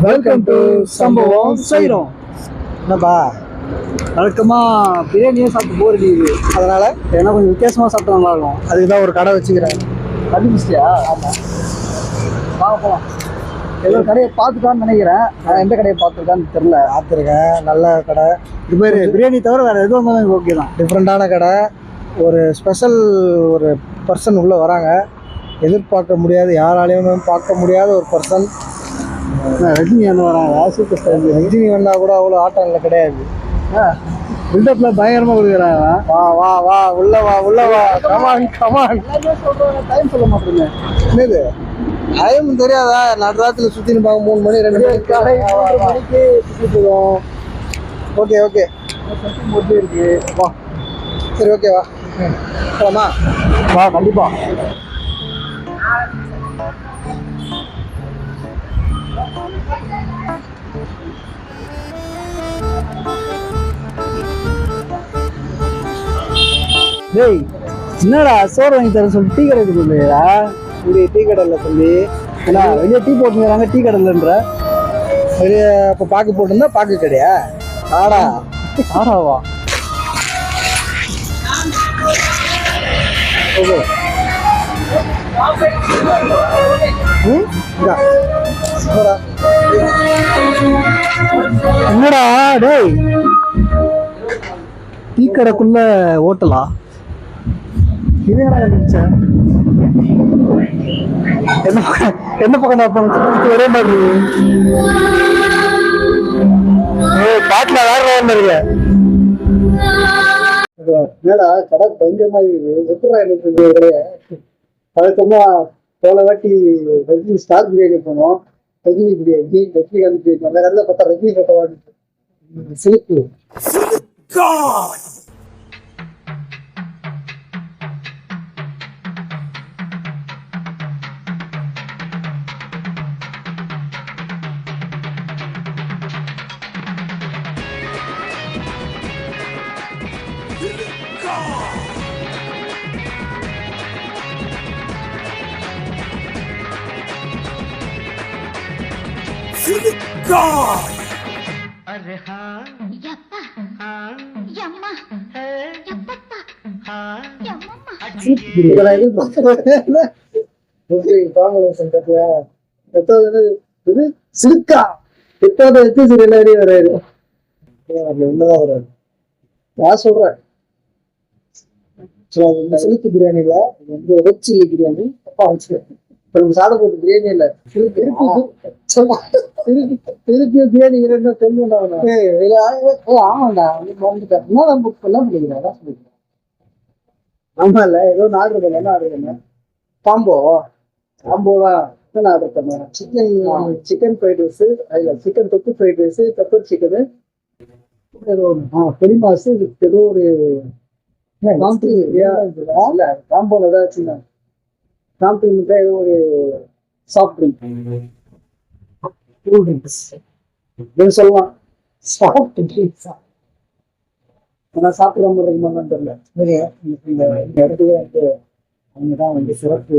Welcome to சம்பவம் செய்கிறோம் என்னப்பா? வழக்கமாக பிரியாணியே சாப்பிட்டு போர் அடிக்குது. அதனால ஏன்னா கொஞ்சம் வித்தியாசமாக சாப்பிட்டா நல்லா இருக்கும்? அதுக்கு தான் ஒரு கடை வச்சுக்கிறேன். கண்டுபிடிச்சியா ஆமாம் ஏதோ ஒரு கடையை பார்த்துட்டான்னு நினைக்கிறேன். நான் எந்த கடையை பார்த்துருக்கான்னு தெரில பார்த்துருக்கேன். நல்ல கடை. இது மாதிரி பிரியாணி தவிர வேறு எதுவும் இருந்தாலும் ஓகே தான். டிஃப்ரெண்ட்டான கடை. ஒரு ஸ்பெஷல் ஒரு பர்சன் உள்ளே வராங்க. எதிர்பார்க்க முடியாத. யாராலையும் பார்க்க முடியாத ஒரு பர்சன் ரஜினி என்ன வராங்க சூப்பர் ஸ்டார் ரஜினி வந்தால் கூட அவ்வளோ ஆட்டம் இல்லை கிடையாது. பில்டப்பில் பயங்கரமாக கொடுக்குறாங்க வா. வா வா உள்ள வா உள்ள வா. கமான் கமான் டைம் சொல்ல மாட்டேங்க என்னது? டைம் தெரியாதா? நடுராத்தில் சுற்றின்னு பார்க்க மூணு மணி ரெண்டு மணிக்கு இருக்கோம். ஓகே ஓகே மொட்டி இருக்கு. வா. சரி ஓகே வா. போலாமா? வா கண்டிப்பா. டேய் என்னடா சோறு வாங்கி தர சொல்லி டீ கடை கொடுக்குறா இங்கே டீ கடையில் சொல்லி ஏன்னா வெளியே டீ போட்டுங்கிறாங்க டீ கடையிலன்ற? வெளியே இப்போ பாக்கு போட்டிருந்தா பாக்கு கடையா? ஆடா. ஆறாவா ஓகே. என்னடா டேய். டீ கடைக்குள்ள ஓட்டலா? இது என்ன நினைச்சேன் என்ன பக்கம் என்ன பக்கம் இருப்பாங்க ஒரே மாதிரி பாட்டில வேற ஒன்று இருக்கு என்னடா கடை பயங்கரமா இருக்குது எப்படா எனக்கு வழக்கமா போன வாட்டி ரஜினி ஸ்டார் பிரியாணி போனோம் ரஜினி பிரியாணி ரஜினிகாந்த் பிரியாணி அந்த கடையில் பார்த்தா ரஜினி எத்தனை எடுத்து சரி எல்லாரும் வராரு அதுல உள்ளதான் வராரு நான் சொல்றேன் So, இந்த சிலுக்கு பிரியாணில இது வந்து ரெட் சில்லி பிரியாணி அப்பா வச்சு இப்ப நம்ம சாதம் போட்டு பிரியாணி இல்ல. திருப்பி திருப்பி பிரியாணி இருந்தா தெரியும் ஆமாண்டா வந்துட்டேன் என்ன புக் எல்லாம் பண்ணிக்கிறேன் சொல்லிக்கிறேன் ஆமா இல்ல ஏதோ ஒன்று ஆர்டர் பண்ண. என்ன ஆர்டர் பண்ண? காம்போ காம்போவா என்ன ஆர்டர் பண்ணேன் சிக்கன் சிக்கன் ஃப்ரைட் ரைஸ் இல்ல சிக்கன் தொக்கு ஃப்ரைட் ரைஸ் பெப்பர் சிக்கனு பொடி மாசு ஏதோ ஒரு காம்போல ஏதாவது வச்சுருந்தேன் காம்பி மிட்டாய் ஏதோ ஒரு சாஃப்ட் ட்ரிங்க் கூல் ட்ரிங்க்ஸ் சொல்லலாம். சாஃப்ட் ட்ரிங்க்ஸ் நான் சாப்பிட முடியுமான்னு தெரியல. சரி இந்த இடத்துல வந்து அவங்க தான் வந்து சிறப்பு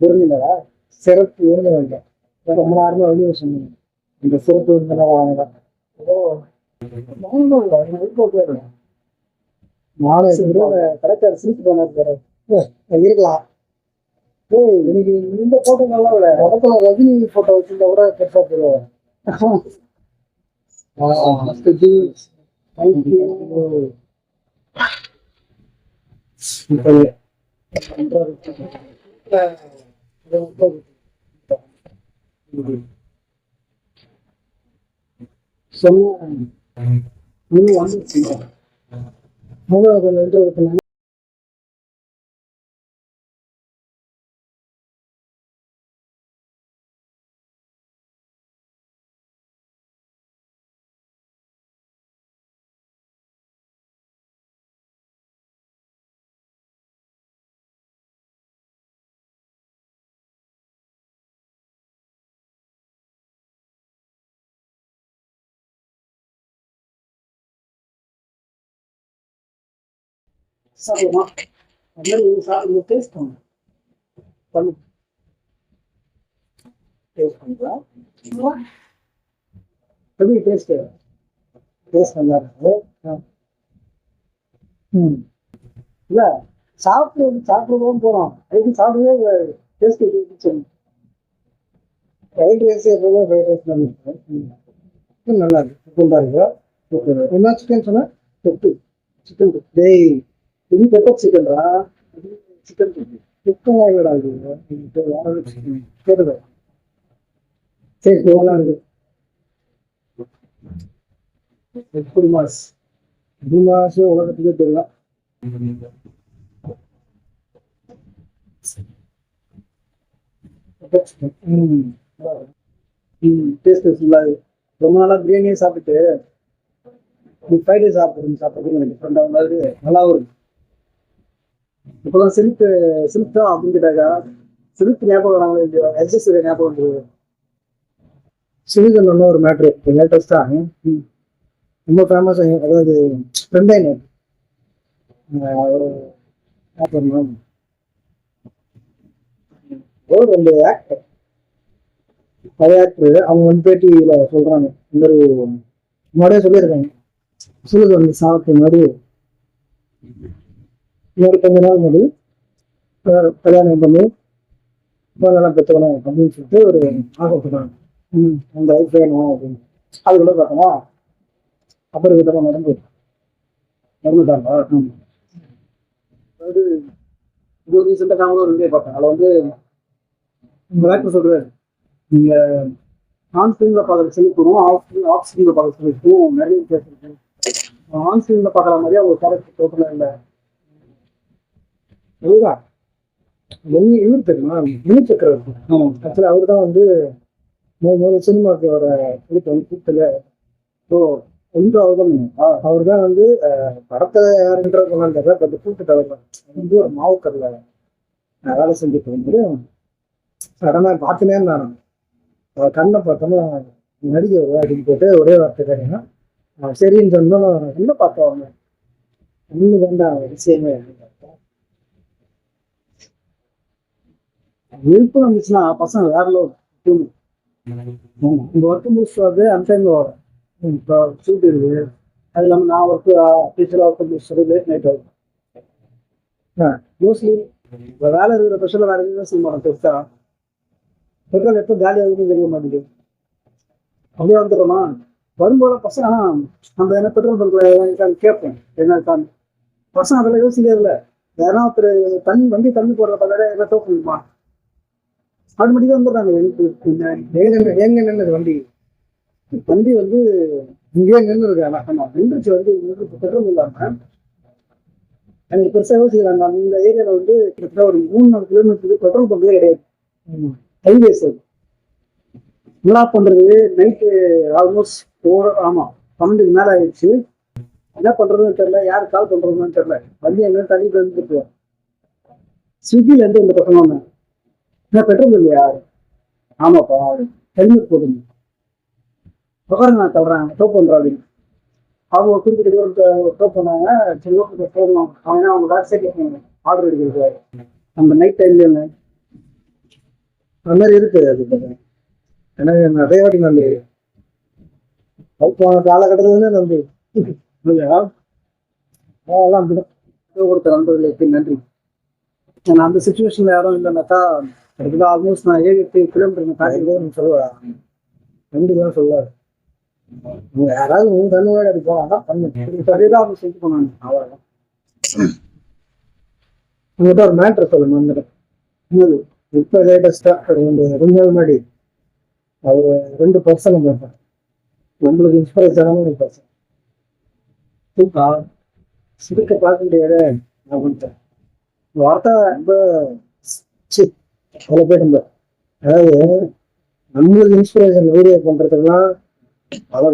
விருந்தினரா? சிறப்பு விருந்தினர்கள் ரொம்ப நேரமா வெளியே சொன்னீங்க. இந்த சிறப்பு விருந்தினர் அவங்க தான். ஓ. கடைக்கார சிரிச்சு போனாரு இருக்கலாம். எனக்கு இந்த போட்டோ நல்லா விட பக்கத்துல ரஜினி போட்டோ வச்சிருந்தா கூட Ibu, aku 难 சாப்பிடுமா? அதனால நீங்க சாப்பிடுங்க டேஸ்ட் பண்ணுங்க பண்ணு டேஸ்ட் பண்ணுங்களா? எப்படி டேஸ்ட் டேஸ்ட் நல்லா இருக்கு. ஆ. ம். இல்லை சாப்பிட்டு சாப்பிடவும் போறோம் அதுக்கு சாப்பிடவே டேஸ்ட் சொல்லணும் ஃப்ரைட் ரைஸ் எப்பவுமே ஃப்ரைட் ரைஸ் நல்லா இருக்கும் ம். நல்லா இருக்கு. சூப்பராக இருக்கு. என்ன சிக்கன் சொன்னா? தொட்டு சிக்கன் டேய். வேற சிக்கன் கேட்டது? சரி நல்லா இருக்கு. எப்படி மாஸ்? இது மாசு உலகத்துக்கே தெரியலாம் ம். ம் டேஸ்ட் ஃபுல்லாக ரொம்ப நாளாக பிரியாணியே சாப்பிட்டு ஃப்ரைட் ரைஸ் சாப்பிடுறது சாப்பிட்றது எனக்கு டிஃப்ரெண்டாக மாதிரி நல்லாவும் இருக்கு இப்போதான் சில்க் தான் அப்படின்ட்டாக்கா சில்க் ஞாபகம் வராங்களே இல்லையோ? ஞாபகம் வந்துருது. சில்க் நல்ல ஒரு மேட்ரு லேட்டஸ்டாக ரொம்ப ஃபேமஸ் அதாவது ஃப்ரெண்ட் ஒரு ரெண்டு ஆக்டர் அதே ஆக்டர் அவங்க வந்து பேட்டியில சொல்றாங்க. இந்த ஒரு முன்னாடியே சொல்லியிருக்காங்க. சிலுக்கு வந்து சாப்பிட்ட மாதிரி. இன்னொரு கொஞ்ச நாள் முடி கல்யாணம் பண்ணி குழந்தைலாம் பெற்றுக்கணும் அப்படின்னு சொல்லிட்டு ஒரு ஆசைப்படுறாங்க ம் அந்த லைஃப் வேணும் அப்படின்னு. அதுக்குள்ள பார்த்தோம்னா அப்புறம் விதமாக நடந்து நடந்துட்டாங்க ம். அதாவது ஒரு ரீசெண்டாக நான் ஒரு வீடியோ பார்த்தேன். அதில் வந்து உங்கள் ஆக்டர் சொல்கிறார் நீங்கள் ஆன் ஸ்க்ரீனில் பார்க்குற சிலிப்பும் ஆஃப் ஸ்க்ரீன் ஆஃப் ஸ்க்ரீனில் பார்க்குற சிலிப்பும் நிறைய பேசுகிறேன் ஆன் ஸ்க்ரீனில் பார்க்குற மாதிரியே ஒரு கேரக்டர் டோட்டலாக இல்லை? அதுதான். இவர் தெரியுமா? மினி சக்கரவர்த்தி. ஆமாம் ஆக்சுவலி அவர் தான் வந்து மூணு மூணு சினிமாவுக்கு வர கிளிப் வந்து கூப்பிட்டல ஸோ ஒன்று அவர் தான் அவர் தான் வந்து படத்தை யாருன்ற சொன்னாங்க தெரியல பட் அவர் தான் வந்து ஒரு மாவுக்கரில் வேலை செஞ்சுட்டு வந்து சடனாக பார்த்துனே இருந்தான் அவன் கண்ணை பார்த்தோன்னா நடிகை வருவா அப்படின்னு போட்டு ஒரே வார்த்தை கேட்டீங்கன்னா சரின்னு சொன்னா என்ன பார்த்தவங்க ஒண்ணு வேண்டாம் விஷயமே. அப்படின்னு பார்த்தா. விருப்பம் இருந்துச்சுன்னா பசங்க வேற லோடு இந்த ஒர்க் முடிச்சுட்டு வந்து டைம்ல வரும். இப்போ ஷூட் இருக்குது அது இல்லாமல் நான் ஒர்க்கு டீச்சராக ஒர்க் முடிச்சுட்டு லேட் நைட் வரும் மோஸ்ட்லி இப்போ வேலை இருக்கிற ப்ரெஷரில் வேறு எதுவும் செய்ய மாட்டோம் பெருசாக பெட்ரோல் எப்போ காலி ஆகுதுன்னு தெரிய மாட்டேங்குது. அப்படியே வந்துடுறோமா வரும்போது பசங்க ஆனா, நம்ம என்ன பெட்ரோல் பங்க்ல கேட்போம். என்ன இருக்கான்னு. பசங்க அதெல்லாம் யோசிக்கிறதில்ல இல்லை. யாரா ஒருத்தர் தண்ணி வண்டி தண்ணி போடுற பார்த்தாலே என்ன தோக்கணுமா ஆட்டோமேட்டிக்காக வந்துடுறாங்க. எங்க நின்னுது வண்டி? வண்டி வந்து இங்கேயே நின்று இருக்காங்க ஆமா நின்றுச்சு வந்து பெட்ரோல் இல்லாம எனக்கு பெருசா யோசிக்கிறாங்க. அந்த ஏரியால வந்து கிட்டத்தட்ட ஒரு மூணு நாலு கிலோமீட்டருக்கு பெட்ரோல் பங்கே கிடையாது. ஹைவேஸ் அது என்ன பண்றது. நைட்டு ஆல்மோஸ்ட் ஃபோர் ஆமா பன்னெண்டுக்கு மேல ஆயிடுச்சு. என்ன பண்றதுன்னு தெரியல. யார் கால் பண்றதுன்னு தெரியல. வண்டி எங்க தள்ளி வந்துட்டு ஸ்விக்கில இருந்து இந்த பக்கம் வந்தேன். பெட்ரோல் இல்லையா ஆமாப்பா ஹெல்மெட் போடுங்க உட்காருங்க நான் தள்ளுறேன். டோப் பண்றேன் அப்படின்னு. அவங்க குறிப்பிட்ட தூரம் டோப் பண்ணாங்க சரி ஓகே போகணும் அவங்க அவங்க வேறு சைட் ஆர்டர் எடுக்கிறது நம்ம நைட் டைம்ல அந்த மாதிரி இருக்கு அது என்ன நிறைய வாட்டி நம்பி. போன காலகட்டத்துல நம்பி. இல்லையா? அதெல்லாம் அப்படிதான். கொடுத்த நண்பர்களுக்கு நன்றி. நான் அந்த சுச்சுவேஷன்ல யாரும் இல்லைனாக்கா கிட்டத்தட்ட ஆல்மோஸ்ட் நான் ஏழு கிலோமீட்டர் தாண்டி சொல்லுவேன் ரெண்டு தான் சொல்லுவார் யாராவது உங்க கண்ணோட அடிப்போம் அதான் பண்ணு. சரிதான் அவங்க செஞ்சு போனாங்க. அவ்வளோதான் உங்கள்கிட்ட ஒரு மேட்ரு சொல்லணும் வந்துடும் இப்போ லேட்டஸ்ட்டாக ரெண்டு ரெண்டு நாள் முன்னாடி அவர் ரெண்டு பர்சன் பார்த்தேன் நம்மளுக்கு இன்ஸ்பிரேஷனான ஒரு பர்சன் தூக்கா? சிறுக்க பார்க்க முடியாது அப்படின்ட்டு வார்த்தை ரொம்ப சி அவ்வளோ போயிட்டு அதாவது நம்மளுக்கு இன்ஸ்பிரேஷன் வீடியோ பண்றதுக்கெல்லாம் பல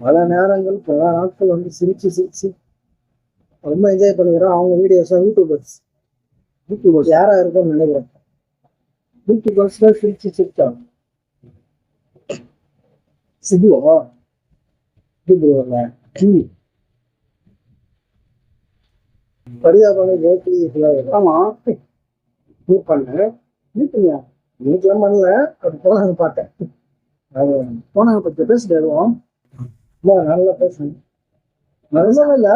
பல நேரங்கள் பல நாட்கள் வந்து சிரிச்சு சிரிச்சு ரொம்ப என்ஜாய் பண்ணுகிறோம் அவங்க வீடியோஸ் யூடியூபர்ஸ் யூடியூபர்ஸ் யாரா இருக்கும்னு நினைக்கிறேன். யூடியூபர்ஸ் தான் சிரிச்சு சிரிச்சாங்க. சிதுவா யூடியூபர்ல பரிதாபான ஜோதி ஆமா. மீட் பண்ணேன் மீட்டுங்க மீட்லாம் பண்ணல. அது போனாங்க பார்த்தேன். அது போனாங்க பத்தி பேசிட்டு வருவோம். இல்ல நல்லா பேசுங்க. நல்லா இல்லை.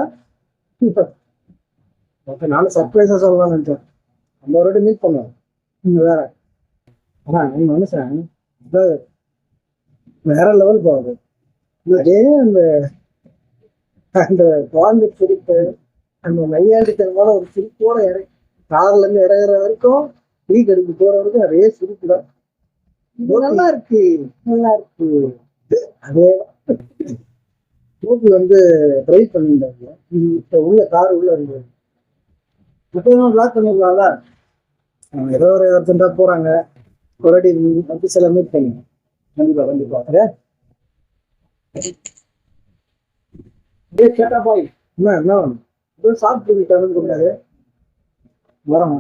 ஓகே நானும் சர்ப்ரைஸாக சொல்லலாம்னு நினச்சேன். நம்ம ஒரு மீட் பண்ணுவோம் நீங்கள் வேற. ஆனால் என் மனுஷன். வேற லெவல் போகுது அதே அந்த அந்த குழந்தை சிரிப்பு அந்த மையாண்டித்தனமான ஒரு சிரிப்போட இற கார்லேருந்து இறங்குற வரைக்கும் டீ கடைக்கு போற வரைக்கும் அதே சிரிப்பு தான் இது நல்லா இருக்கு. நல்லா இருக்கு. அதே மூவி வந்து டிரைவ் பண்ணியிருந்தாங்க. இப்போ உள்ள கார் உள்ள இருந்தது இப்போ பிளாக் பண்ணிருக்காங்களா ஏதோ ஒரு இடத்துல போறாங்க. ஒரு அடி வந்து சில மீட் பண்ணுங்க. கண்டிப்பா கண்டிப்பா. ஓகே டேய் கேட்டா பாய். என்ன என்ன? சாப்பிட்டு சொன்னாரு வரமா.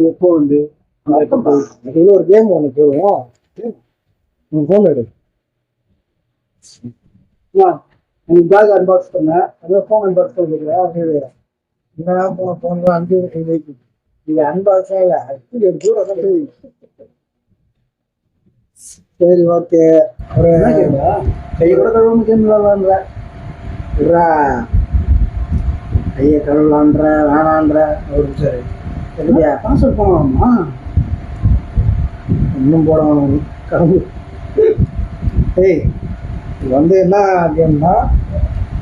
எப்போ வந்து ஒரு கேம் ஒன்று போடுவோம். உன் ஃபோன் எடு. எனக்கு பேக் அன்பாக்ஸ் பண்ணேன் அதான் ஃபோன் அன்பாக்ஸ் பண்ணிருக்கேன் அப்படியே என்னடா போன ஃபோன் அஞ்சு இது இல்லை? தான் போய் சரி ஓகே ஒரு கை கூட கழுவணும் கேம் விளாட்லான்ற விட்றா. கையை கழுவலான்ற வேணான்ற ஒரு சரி சரியா பாஸ்வேர்ட் போகலாமா இன்னும் போட வேணாம் நீ. கழுவு ஏய் இது வந்து என்ன கேம்னா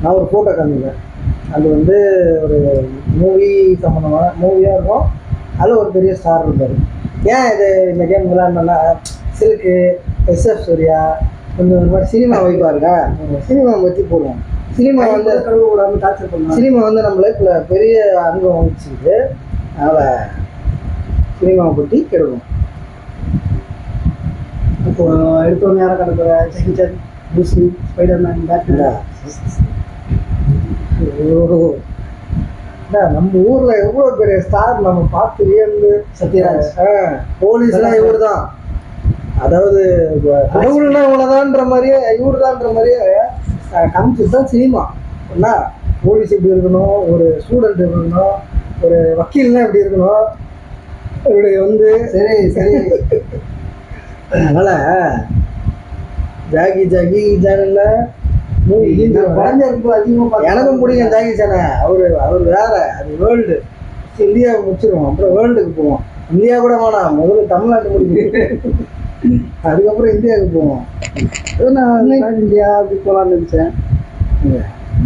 நான் ஒரு ஃபோட்டோ காமிக்கிறேன். அது வந்து ஒரு மூவி சம்மந்தமான மூவியாக இருக்கும். அதில் ஒரு பெரிய ஸ்டார் இருப்பார். ஏன் இது இந்த கேம் விளையாடணும்னா சில்க்கு எஸ்எஃப் சூர்யா கொஞ்சம் ஒரு மாதிரி சினிமா வைப்பாக இருக்கா? சினிமா பற்றி போடுவோம் சினிமா வந்து சினிமா வந்து நம்ம லைஃப்பில் பெரிய அனுபவம் வச்சுருக்கு அதனால் சினிமாவை பற்றி கெடுவோம். இப்போ எடுத்தோன்னு யாரை கிடக்குற? ஜெகி சான் பூசி ஸ்பைடர்மேன் பேட்மேன். ஓ. நம்ம ஊர்ல எவ்வளவு பெரிய ஸ்டார் நம்ம பார்த்து வியந்து சத்யராஜ். போலீஸ்லாம் இவர் தான் அதாவது கடவுள்னா இவ்வளவுதான்ற மாதிரியே இவருதான்ற மாதிரியே காமிச்சது தான் சினிமா. என்ன போலீஸ் எப்படி இருக்கணும்? ஒரு ஸ்டூடெண்ட் இருக்கணும்? ஒரு வக்கீல்னா எப்படி இருக்கணும்? இப்படி வந்து சரி சரி. அதனால ஜாகி ஜாகி அதிகமாக எனக்கும் பிடிக்கும் ஜாகி சானை அவரு அவர் வேற. அது வேர்ல்டு. இந்தியா முடிச்சிருவோம். அப்புறம் வேர்ல்டுக்கு போவோம். இந்தியா கூட வேணாம். முதல்ல தமிழ்நாட்டு முடிக்கும் அதுக்கப்புறம் இந்தியாவுக்கு போவோம். நான் இந்தியா அப்படி போகலான்னு நினச்சேன்.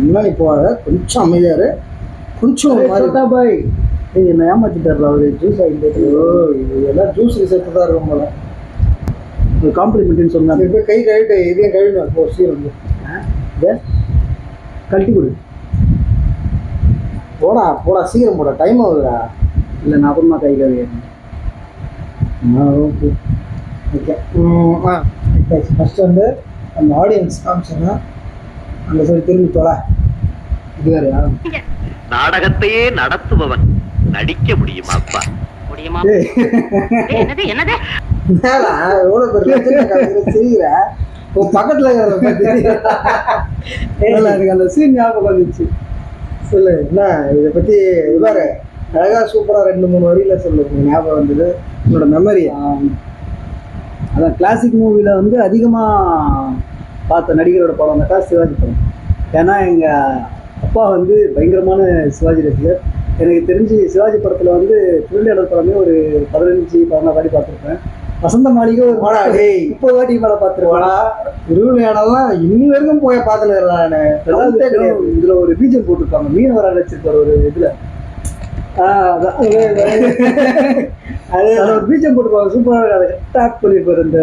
முன்னாடி போகாத. கொஞ்சம் அமைதியாரு பாய். ஏய் என்ன ஏமாத்திட்டார்ல அவரு ஜூஸ் ஆகிட்டு ஐயோ, இது எல்லாம் ஜூஸ் ரிசர்ட் தான் இருக்கும் போல. ஒரு காம்ப்ளிமெண்ட்னு சொன்னாங்க இப்போ கை கழுவிட்டு இதையும் கழுவினா போ சீரம் கழட்டி கொடு. போடா போடா சீக்கிரம் போடா. டைம் ஆகுதுடா. இல்லை நான் அப்புறமா கை கழுவி ஓகே. ஓகே. ஆ ஃபஸ்ட் வந்து அந்த ஆடியன்ஸ் காமிச்சோன்னா அந்த சைடு திரும்பி தொலை. இது வேறையா? நாடகத்தையே நடத்துபவன் நடிக்க முடியுமா அப்பா? முடியுமா? என்னது என்னது? உன் பக்கத்தில் எனக்கு அந்த சீன் ஞாபகம் வந்துச்சு. சொல்லு என்ன இதை பற்றி இவ்வாறு அழகாக சூப்பராக ரெண்டு மூணு வரியில சொல்லு ஞாபகம் வந்தது. உன்னோட மெமரி. அதான் கிளாசிக் மூவியில் வந்து அதிகமாக பார்த்த நடிகரோட படம் வந்தாக்கா சிவாஜி படம். ஏன்னா எங்கள் அப்பா வந்து பயங்கரமான சிவாஜி ரசிகர். எனக்கு தெரிஞ்சு சிவாஜி படத்தில் வந்து திருவிளையாடல் படமே ஒரு பதினஞ்சு பதினாறு வாட்டி பார்த்துருப்பேன். வசந்த மாளிகை ஒரு போடா டேய் முப்பது வாட்டி மேலே பார்த்துருப்பேன். போடா திருவிளையாடலாம் இன்னி வரைக்கும் போய் பார்த்துன்னு நான். கிடையாது. இதுல ஒரு பீஜம் போட்டிருப்பாங்க மீனவராக வச்சிருப்பாரு ஒரு இதுல. அது ஒரு பீஜம் போட்டிருப்பாங்க. சூப்பராக அதை ஸ்டார்ட் பண்ணிருப்பாரு இந்த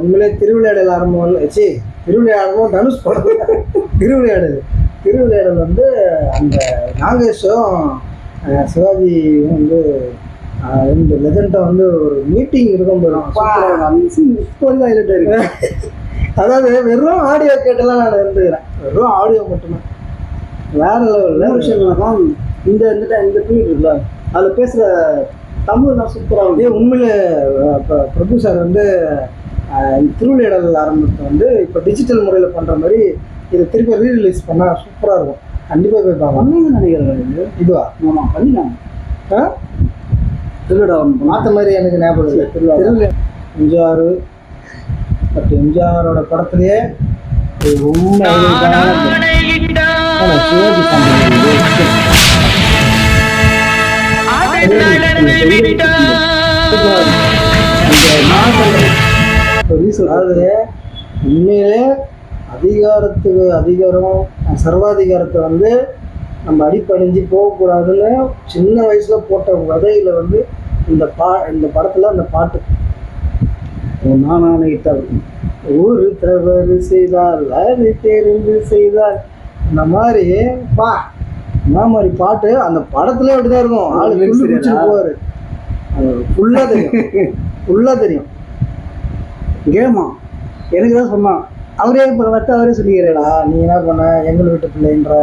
உண்மையிலே திருவிளையாடல் ஆரம்பம் வந்து சி திருவிளையாடலும் தனுஷ் படம். திருவிளையாடல். திருவிளையாடல் வந்து அந்த நாகேஷும் சிவாஜியும் வந்து ரெண்டு லெஜண்டை வந்து ஒரு மீட்டிங் இருக்கும் போதும் ஆ இருக்கு. அதாவது வெறும் ஆடியோ கேட்டெல்லாம் நான் இருந்துக்கிறேன். வெறும் ஆடியோ மட்டும்தான். வேற லெவலில் என்னன்னா, இந்த இந்த இந்த பீரியட் இருக்குல்ல அதுல பேசுற தமிழ் தான் சூப்பரா இதே இருக்கும் உண்மையில இப்ப பிரபு சார் வந்து இந்த திருவிளையாடல் ஆரம்பத்தை வந்து இப்போ டிஜிட்டல் முறையில் பண்ணுற மாதிரி இதை திருப்பி ரீ ரிலீஸ் பண்ணால் சூப்பராக இருக்கும். கண்டிப்பாக போய் பார்க்கலாம். நினைக்கிறேன் இது இதுவா? ஆமா பண்ணினாங்க ஆ? திருவிழா மாற்ற மாதிரி எனக்கு ஞாபகம் இல்லை. திருவிழா. திருவிழா. அஞ்சாறு பட் எம்ஜிஆரோட படத்துலயே ரொம்ப சிவாஜி அதாவது உண்மையிலே அதிகாரத்துக்கு அதிகாரம் சர்வாதிகாரத்தை வந்து நம்ம அடிப்பணிஞ்சு போகக்கூடாதுன்னு சின்ன வயசுல போட்ட விதையில வந்து இந்த பா இந்த படத்துல அந்த பாட்டு. நானான ஒரு தவறு செய்தால் அது தெரிந்து செய்தால் இந்த மாதிரி பா இந்த மாதிரி பாட்டு அந்த படத்துல அப்படிதான் இருக்கும். ஆளு? போவாரு. ஃபுல்லா தெரியும். ஃபுல்லா தெரியும். கேமா. எனக்கு தான் சொன்னான். அவரே இப்போ வச்சு அவரே சொல்லிக்கிறேடா நீ என்ன பண்ண? எங்கள் வீட்டு பிள்ளைன்ற.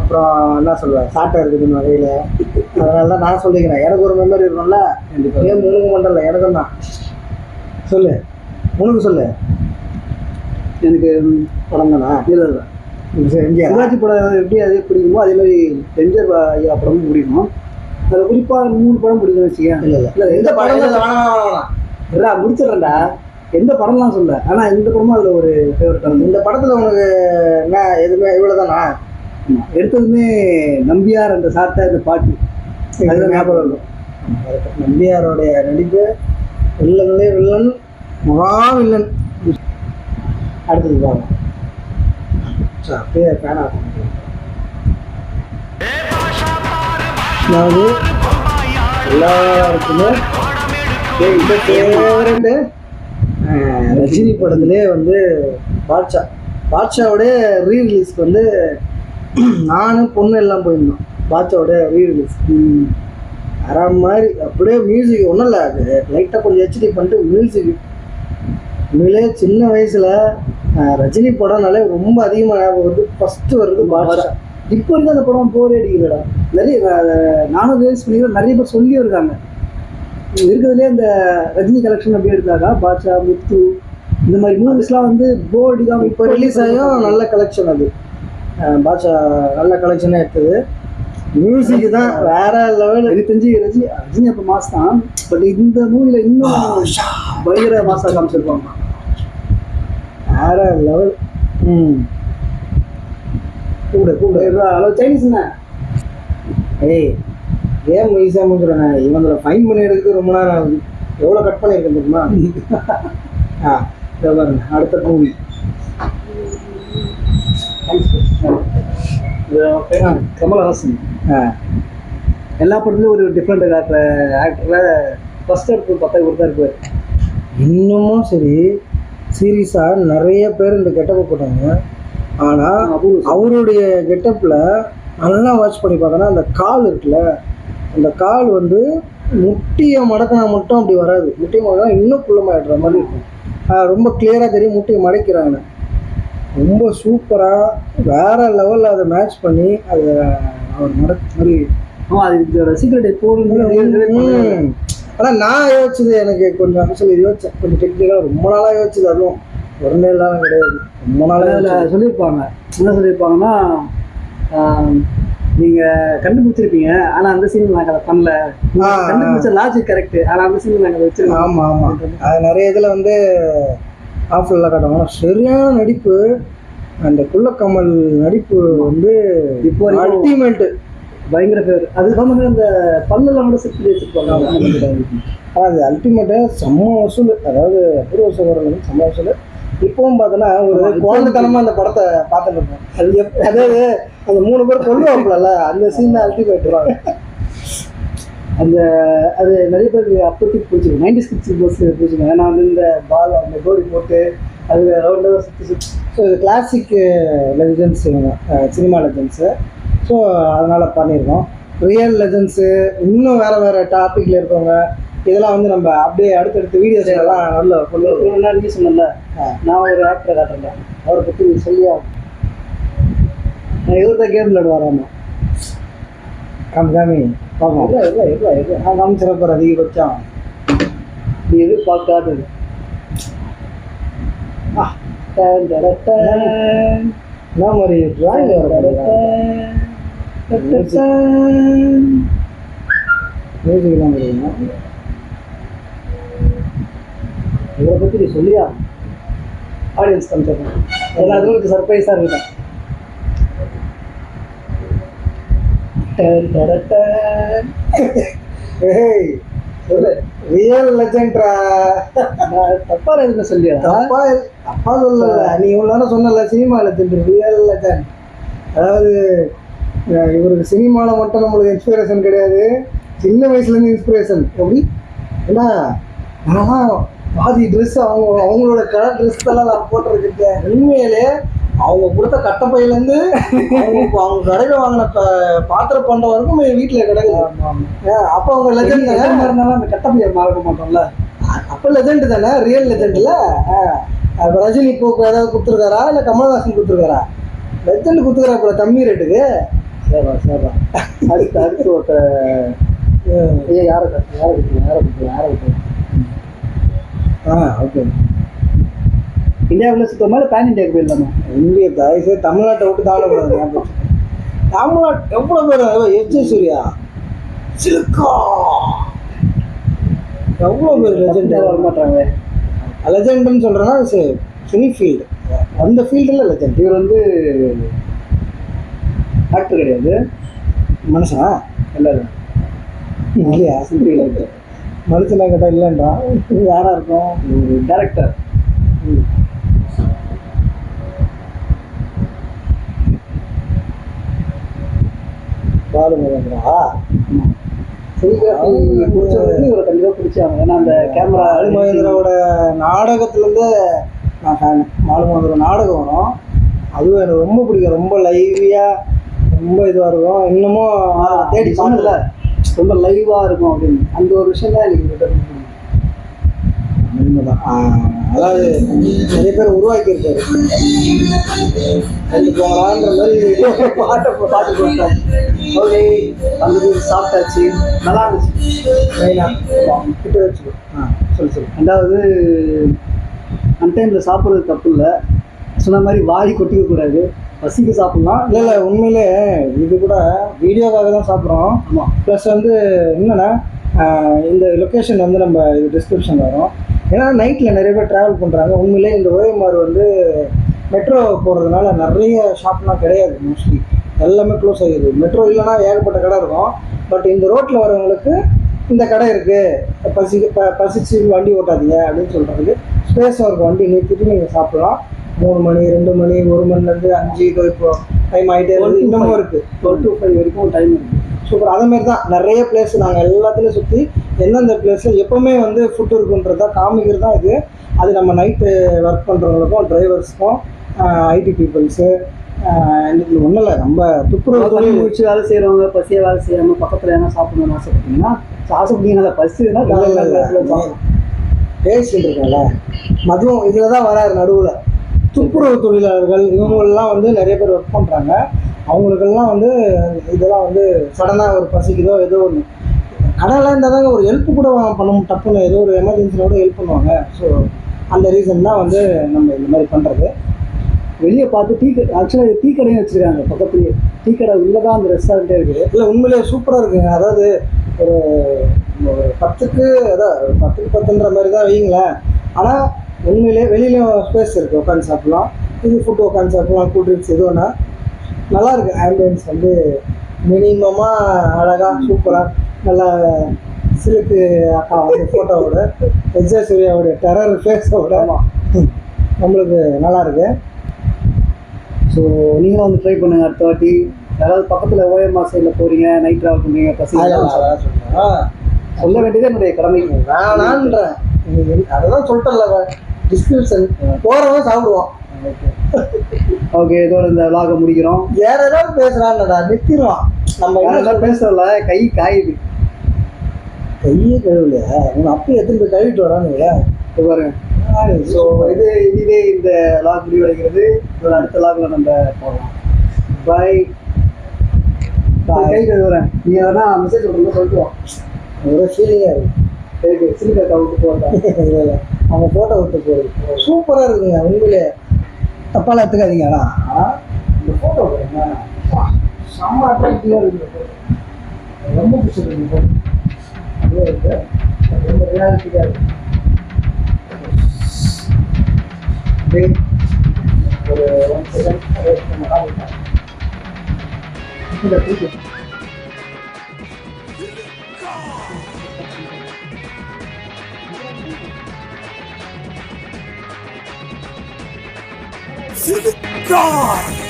அப்புறம் என்ன சொல்லுவ? சாட்டை இருக்குதுன்னு வகையில. அதனால தான் நான் சொல்லிக்கிறேன். எனக்கு ஒரு மெமரி இருக்கும்ல. ஏன் முழுங்க மண்டல? எனக்கும் தான் சொல்லு. உனக்கு சொல்லு. எனக்கு படம் தானா? இல்லை இல்லை. சிவாஜி படம் எப்படி அதே பிடிக்குமோ அதே மாதிரி எம்ஜிஆர் ஐயா படமும் பிடிக்கும் அதில் குறிப்பாக மூணு படம் பிடிக்கும்னு வச்சுக்கேன் இல்ல இல்ல. இல்லை எந்த படம் வேணாம் வேணாம். இல்லை முடிச்சிடறேன்டா. எந்த படம்லாம் சொல்ல? ஆனால் இந்த படமும் அதில் ஒரு ஃபேவரட் படம். இந்த படத்துல உனக்கு என்ன எதுவுமே இவ்வளவுதானா? எடுத்ததுமே நம்பியார் அந்த சாப்பிட்ட அந்த பாட்டு. அதுதான் ஞாபகம் இருக்கும் நம்பியாரோடைய நடிப்பு வில்லன்லே வில்லன் மகா வில்லன். அடுத்தது பாருங்க. அப்படியே ஆகும் அதாவது எல்லாருக்குமே இந்த ஃபேவரட்டு ரஜினி படத்திலே வந்து பாட்ஷா. பாட்ஷாவோட ரீ ரிலீஸ்க்கு வந்து நானும் பொண்ணு எல்லாம் போயிருந்தோம். பாட்ஷாவோட ரீ ரிலீஸ் அற மாதிரி அப்படியே மியூசிக் ஒன்றும் இல்லை அது லைட்டாக கொஞ்சம் ஹெச்டி பண்ணிட்டு மியூசிக் உண்மையிலே சின்ன வயசில் ரஜினி படம்னாலே ரொம்ப அதிகமாக ஞாபகம் வருது. ஃபஸ்ட்டு வருது பாட்ஷா. இப்போ வரைக்கும் அந்த படம் போரே அடிக்கலடா நிறைய நானும் ரிலீஸ் பண்ணிக்கிறேன். நிறைய பேர் சொல்லியும் இருக்காங்க. இருக்கிறதுலே இந்த ரஜினி கலெக்ஷன் அப்படியே எடுத்தாக்கா? பாட்ஷா முத்து இந்த மாதிரி மூவிஸ்லாம் வந்து போர் அடிக்காம இப்போ ரிலீஸ் ஆகியும் நல்ல கலெக்ஷன் அது. பாட்ஷா நல்ல கலெக்ஷனே எடுத்தது மியூசிக் தான் வேற லெவல் எனக்கு தெரிஞ்சு ரஜினி ரஜினி அப்போ மாஸ் தான். பட் இந்த மூவில இன்னும் பயங்கர மாசா காமிச்சிருப்பாங்க. வேற லெவல் ம். கூட கூட சைனீஸ் என்ன? ஏய் கேம் ஈஸியாக முடிஞ்சிடணும் இவங்களை ஃபைன் பண்ணி எடுக்க ரொம்ப நேரம் ஆகுது. எவ்வளோ கட் பண்ணியிருக்கேன் தெரியுமா? ஆ இதோ பாருங்க அடுத்த மூவி கமலஹாசன். ஆ. எல்லா படத்துலையும் ஒரு டிஃப்ரெண்ட் காட்டுற ஆக்டரில் ஃபர்ஸ்ட் எடுத்து பார்த்தா இவர் தான் இருப்பார். இன்னமும் சரி சீரியஸாக நிறைய பேர் இந்த கெட்டப்பை போட்டாங்க. ஆனால். அவருடைய கெட்டப்பில் நல்லா வாட்ச் பண்ணி பார்த்தோன்னா அந்த கால் இருக்குல்ல அந்த கால் வந்து முட்டியை மடக்கினா மட்டும் அப்படி வராது. முட்டியை மடக்கினா இன்னும் குள்ளமாயிடுற மாதிரி இருக்கும். ரொம்ப கிளியராக தெரியும் முட்டியை மடக்கிறாங்க ரொம்ப சூப்பராக வேற லெவலில் அதை மேட்ச் பண்ணி அதை அவர் மடக்க மாதிரி அது இதோட சீக்ரெட் போகணும்னு ம். ஆனா நான் யோசிச்சது எனக்கு கொஞ்சம் சொல்லி யோசிச்சேன். கொஞ்சம் டெக்னிக்கலாக ரொம்ப நாளா யோசிச்சது அதுவும். ஒரு நாள் கிடையாது. ரொம்ப நாளா அதில் யோசிச்சது. சொல்லியிருப்பாங்க. என்ன சொல்லியிருப்பாங்கன்னா நீங்க கண்டுபிடிச்சிருப்பீங்க ஆனா அந்த சீன் நாங்க அதை பண்ணல. கண்டுபிடிச்ச லாஜிக் கரெக்ட் ஆனா அந்த சீன் நாங்க வச்சிருக்கோம் ஆமா ஆமா அது நிறைய இதுல வந்து ஆஃப்ல காட்டுவாங்க சரியான நடிப்பு அந்த குள்ளக்கமல் நடிப்பு வந்து இப்போ வரைக்கும் அல்டிமேட் பயங்கர பேர் அது இல்லாம அந்த பல்லெல்லாம் கூட செட் பண்ணி வச்சிருப்பாங்க அது அல்டிமேட்டாக செம்ம வசூல் அதாவது அபூர்வ சகோதரன் வந்து செம்ம வசூல் இப்பவும் பார்த்தோன்னா ஒரு குழந்தைத்தனமா அந்த படத்தை பார்த்துட்டு இருப்போம் அது எப் அதாவது அந்த மூணு பேர் கொள்ளுவாப்புல அந்த சீன் தான் அல்டிமேட் அந்த அது நிறைய பேருக்கு அப்போதைக்கு பிடிச்சிருக்கும் நைன்டி சிக்ஸ் பஸ் பிடிச்சிருக்கும் ஏன்னா வந்து இந்த பால் அந்த கோடி போட்டு அது ரவுண்டாக சுற்றி சுற்றி ஸோ இது classic legends cinema legends so அதனால் பண்ணியிருக்கோம். ரியல் லெஜெண்ட்ஸு இன்னும் வேறு வேறு டாப்பிக்கில் இருக்கவங்க இதெல்லாம் வந்து நம்ம அப்படியே அடுத்தடுத்த வீடியோஸ் எல்லாம் நல்ல கொண்டு. ஒரு நீ சொன்னல நான் ஒரு ஆக்டரை காட்டுறேன் அவரை பற்றி நீ சொல்லியா நான் தான் கேம் விளையாடுவாராமா காமி காமி பார்ப்போம். இல்லை இல்லை இல்லை இல்லை. நான் காமிச்சிடப்போகிற அதிகபட்சம். நீ எதிர்பார்க்காதது ஆ, என்ன மாதிரி டிராயிங் டன். மியூசிக்லாம் இருக்குதுங்க இவரை பற்றி நீ சொல்லியா? ஆடியன்ஸ் காமிச்சிருக்கேன் எல்லாத்துக்கும் சர்ப்ரைஸாக டன். ஏய் சொல்லு. ரியல் லெஜெண்ட்ரா தப்பா எதுவுமே சொல்லியா அப்பா அப்பா சொல்லல. நீ இவ்வளோ சொன்னல சினிமா லெஜெண்ட் ரியல் லெஜெண்ட் அதாவது இவருக்கு சினிமாவில் மட்டும் நம்மளுக்கு இன்ஸ்பிரேஷன் கிடையாது. சின்ன வயசுலேருந்து இன்ஸ்பிரேஷன் எப்படி? ஏன்னா நான் பாதி ட்ரெஸ் அவங்க அவங்களோட கலர் ட்ரெஸ் எல்லாம் நான் போட்டிருக்கேன். உண்மையிலே அவங்க கொடுத்த கட்டப்பையிலேருந்து அவங்க அவங்க கடையில் வாங்கின பாத்திர பண்ற வரைக்கும் என் வீட்டில் கிடையாது அப்போ அவங்க லெஜெண்ட் தானே? இருந்தாலும் அந்த கட்டப்பையை மறக்க மாட்டோம்ல. அப்போ லெஜெண்ட் தானே? ரியல் லெஜெண்ட்ல ரஜினி இப்போ ஏதாவது கொடுத்துருக்காரா? இல்லை கமல்ஹாசன் கொடுத்துருக்காரா? லெஜெண்ட் கொடுத்துருக்காரா இப்போ கம்மி ரேட்டுக்கு? சரிடா சரிடா. அடுத்து அடுத்து ஒருத்த ஐயா யாரை கட்டு யாரை கட்டு யாரை கட்டு யாரை கட்டு ஆ ஓகே இந்தியாவில் சுத்தமாக இல்லை பேன் இந்தியாவுக்கு போயிடலாமா? இந்திய தயவுசெய்து தமிழ்நாட்டை விட்டு தாழக்கூடாது. தமிழ்நாட்டு எவ்வளோ பேர் எச் சூர்யா? சிலுக்கா! எவ்வளோ பேர் லெஜெண்ட் வர மாட்டாங்க லெஜெண்டுன்னு சொல்கிறேன்னா சினி ஃபீல்டு அந்த ஃபீல்டில் லெஜெண்ட் இவர் வந்து ஆக்டர் கிடையாது. மனுஷனா? இல்லை இல்லையா? மனுஷனா கேட்டால் இல்லைன்றா. யாரா இருக்கும்? டேரக்டர் பாலு மகேந்திரா சினிகிராஃபி பிடிச்சவங்களுக்கு இவரை கண்டிப்பாக பிடிச்சாங்க. ஏன்னா அந்த கேமரா பாலு மகேந்திராவோட நாடகத்துலேருந்து நான் ஃபேன் நாடகம் வரும். அதுவும் எனக்கு ரொம்ப பிடிக்கும். ரொம்ப லைவியாக ரொம்ப இதுவாக இருக்கும். இன்னமும் தேடி சொன்னல ரொம்ப லைவாக இருக்கும் அப்படின்னு. அந்த ஒரு விஷயம் தான் எனக்கு. உண்மைதான் அதாவது நிறைய பேர் உருவாக்கியிருக்காரு. ரெண்டு போகலான்ற மாதிரி பாட்டை பாட்டு போட்டாங்க ஓகே வந்து சாப்பிட்டாச்சு. நல்லா இருந்துச்சு. கிட்ட வச்சுக்கோ. ஆ சொல்லு சொல்லு. ரெண்டாவது அன்டைமில் சாப்பிட்றது தப்பு இல்லை. சொன்ன மாதிரி வாய் கொட்டிக்க கூடாது. பசிக்கு சாப்பிட்லாம். இல்லை இல்லை உண்மையிலே இது கூட வீடியோக்காக தான் சாப்பிட்றோம். ஆமாம் ப்ளஸ் வந்து என்னென்னா இந்த லொக்கேஷன் வந்து நம்ம இது டிஸ்கிரிப்ஷன் வரும். ஏன்னா நைட்டில் நிறைய பேர் ட்ராவல் பண்ணுறாங்க உண்மையிலே இந்த ஓஎம்ஆர் வந்து மெட்ரோ போகிறதுனால நிறைய ஷாப்லாம் கிடையாது மோஸ்ட்லி எல்லாமே க்ளோஸ் ஆகிடுது. மெட்ரோ இல்லைன்னா ஏகப்பட்ட கடை இருக்கும். பட் இந்த ரோட்டில் வரவங்களுக்கு இந்த கடை இருக்குது பசி ப பசிச்சு வண்டி ஓட்டாதீங்க அப்படின்னு சொல்கிறதுக்கு ஸ்பேஸும் இருக்கும். வண்டி நிறுத்திட்டு நீங்கள் சாப்பிடலாம். மூணு மணி ரெண்டு மணி ஒரு மணிலேருந்து அஞ்சு இதோ இப்போ டைம் ஆகிட்டே இருக்குது. இன்னமும் இருக்குது டுவெல் டு ஃபைவ் வரைக்கும் டைம் இருக்குது சூப்பர் அதே மாதிரி தான் நிறைய பிளேஸ் நாங்கள் எல்லாத்துலேயும் சுற்றி எந்தெந்த பிளேஸில் எப்போவுமே வந்து ஃபுட் இருக்குன்றதா காமிக்கிறது தான் இது. அது நம்ம நைட்டு ஒர்க் பண்ணுறவங்களுக்கும் டிரைவர்ஸ்க்கும் ஐடி பீப்புள்ஸு ஒன்றும் இல்லை. நம்ம துப்புரவு தொழில். முடிச்சு வேலை செய்கிறவங்க பசியாக வேலை செய்யாமல் பக்கத்தில் என்ன சாப்பிடணும்னு ஆசைப்பட்டீங்கன்னா ஆசைப்பட்டீங்கன்னா பசினா. பேசிட்டு இருக்கோம்ல மதியம் இதில் தான் வராரு நடுவில். துப்புரவு தொழிலாளர்கள் இவங்களெல்லாம் வந்து நிறைய பேர் ஒர்க் பண்ணுறாங்க அவங்களுக்கெல்லாம் வந்து இதெல்லாம் வந்து சடனாக ஒரு பசிக்குதோ ஏதோ ஒன்று கடையில் இருந்தால் தாங்க ஒரு ஹெல்ப் கூட பண்ண டப்புன்னு ஏதோ ஒரு எமர்ஜென்சியோட ஹெல்ப் பண்ணுவாங்க. ஸோ அந்த ரீசன் தான் வந்து நம்ம இந்த மாதிரி பண்ணுறது வெளியே பார்த்து டீ ஆக்சுவலாக டீ கடையும் வச்சுருக்காங்க பக்கத்துலேயே. டீ கடை உள்ளே தான் அந்த ரெஸ்டாரண்ட்டே இருக்குது. இல்லை உண்மையிலேயே சூப்பராக இருக்குங்க. அதாவது ஒரு பத்துக்கு அதான் பத்துக்கு பத்துன்ற மாதிரி தான் வைங்களேன் ஆனால் உண்மையிலே வெளியிலையும் ஸ்பேஸ் இருக்குது உட்காந்து சாப்பிட்லாம். இது ஃபுட்டு உட்காந்து சாப்பிட்லாம் கூல் ட்ரிங்க்ஸ் எது வேணா நல்லா இருக்கு ஆம்பியன்ஸ் வந்து மினிமமாக அழகாக சூப்பராக நல்லா சிலுக்கு அக்கா வந்து ஃபோட்டோவோட எஜ்ஜா சூர்யாவோட டெரர் ஃபேஸோட நம்மளுக்கு நல்லா இருக்கு. ஸோ நீங்களும் வந்து ட்ரை பண்ணுங்க அடுத்த வாட்டி. யாராவது பக்கத்தில் ஓஎம்ஆர் சைடில் போகிறீங்க நைட் ட்ராவல் பண்ணுறீங்க பசி அதான் அதான். சொல்ல வேண்டியது என்னுடைய கடமை. வேணான்றேன். அதெல்லாம் சொல்லிட்டல டிஸ்கிரிப்ஷன் போறவன் சாப்பிடுவான். ஓகே இதோட இந்த விலாக முடிக்கிறோம். வேற ஏதாவது பேசுறான்டா நிறுத்திடுவான். நம்ம என்ன? பேசுறதுல கை காயுது. கையே கழுவலையா? உன் அப்படி எடுத்துட்டு போய் கழுவிட்டு வரானுங்களா பாருங்க. ஸோ இது இதுவே இந்த லாக் முடிவடைகிறது. இதோட அடுத்த லாக்ல நம்ம போகலாம். Bye. கை கழுவுறேன். நீ எதனா மெசேஜ் பண்ணுறது சொல்லிட்டு வா. ஒரு ஃபீலிங்கா இருக்கு. சிலிக்கா விட்டு போகிறேன் இல்ல, இல்ல. அவங்க போட்டோ விட்டு போகுது சூப்பராக இருக்குங்க உண்மையிலே. தப்பாலாம் எடுத்துக்காதீங்க ஆனால் இந்த போட்டோ பாருங்க. செம்ம ரொம்ப பிடிச்சிருக்கு இருக்கு. ரொம்ப ரியாலிட்டிக்கா ஒரு ஒன் செகண்ட் இந்த blessed God!